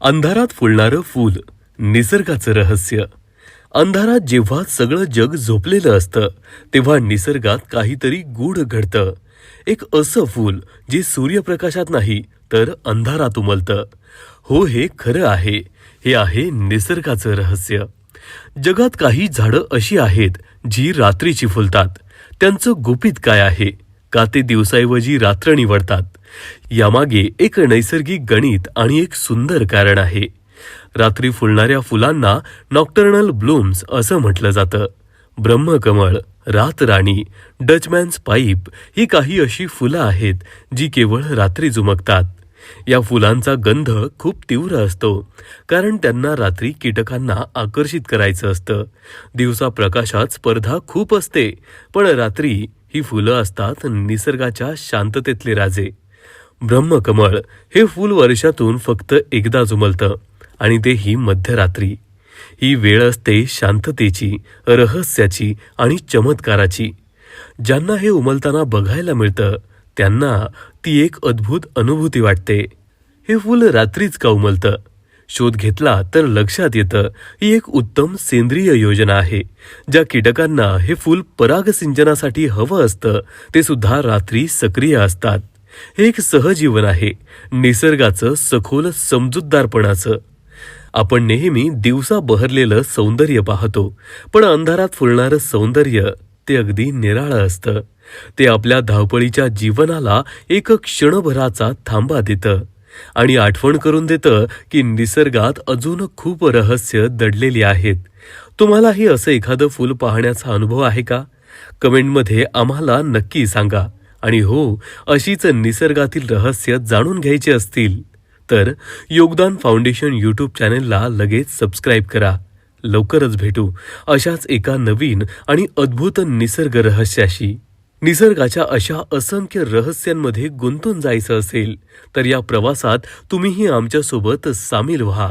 अंधारात फुलणारं फूल निसर्गाचं रहस्य. अंधारात जेव्हा सगळं जग झोपलेलं असतं तेव्हा निसर्गात काहीतरी गूढ घडतं. एक असं फूल जे सूर्यप्रकाशात नाही तर अंधारात उमलतं. हो हे खरं आहे. हे आहे निसर्गाचं रहस्य. जगात काही झाडं अशी आहेत जी रात्रीची फुलतात. त्यांचं गुपित काय आहे? का ते दिवसाऐवजी रात्र निवडतात? यामागे एक नैसर्गिक गणित आणि एक सुंदर कारण आहे. रात्री फुलणाऱ्या फुलांना नॉक्टर्नल ब्लूम्स असं म्हटलं जातं. ब्रह्मकमळ रातराणी डचमॅन्स पाईप ही काही अशी फुलं आहेत जी केवळ रात्री झुमकतात. या फुलांचा गंध खूप तीव्र असतो कारण त्यांना रात्री कीटकांना आकर्षित करायचं असतं. दिवसा प्रकाशात स्पर्धा खूप असते पण रात्री ही फुलं असतात निसर्गाच्या शांततेतले राजे. ब्रह्मकमळ हे फूल वर्षातून फक्त एकदा उमलतं आणि तेही मध्यरात्री. ही वेळ असते शांततेची रहस्याची आणि चमत्काराची. ज्यांना हे उमलताना बघायला मिळतं त्यांना ती एक अद्भुत अनुभूती वाटते. हे फूल रात्रीच का उमलतं? शोध घेतला तर लक्षात येतं ही एक उत्तम सेंद्रिय योजना आहे. ज्या कीटकांना हे फूल परागसिंचनासाठी हवं असतं ते सुद्धा रात्री सक्रिय असतात. हे एक सहजीवन आहे निसर्गाचं सखोल समजूतदारपणाचं. आपण नेहमी दिवसा बहरलेलं सौंदर्य पाहतो पण अंधारात फुलणारं सौंदर्य ते अगदी निराळं असतं. ते आपल्या धावपळीच्या जीवनाला एक क्षणभराचा थांबा देतं. आणि आठवण करून देतं की निसर्गात अजून खूप रहस्य दडलेली आहेत. तुम्हालाही असं एखादं फूल पाहण्याचा अनुभव आहे का? कमेंटमध्ये आम्हाला नक्की सांगा. आणि हो अशीच निसर्गातील रहस्य जाणून घ्यायची असतील तर योगदान फाउंडेशन यूट्यूब चॅनेलला लगेच सबस्क्राईब करा. लवकरच भेटू अशाच एका नवीन आणि अद्भुत निसर्ग रहस्याशी. निसर्गाच्या अशा असंख्य रहस्यांमध्ये गुंतून जायचं असेल तर या प्रवासात तुम्हीही आमच्यासोबत सामील व्हा.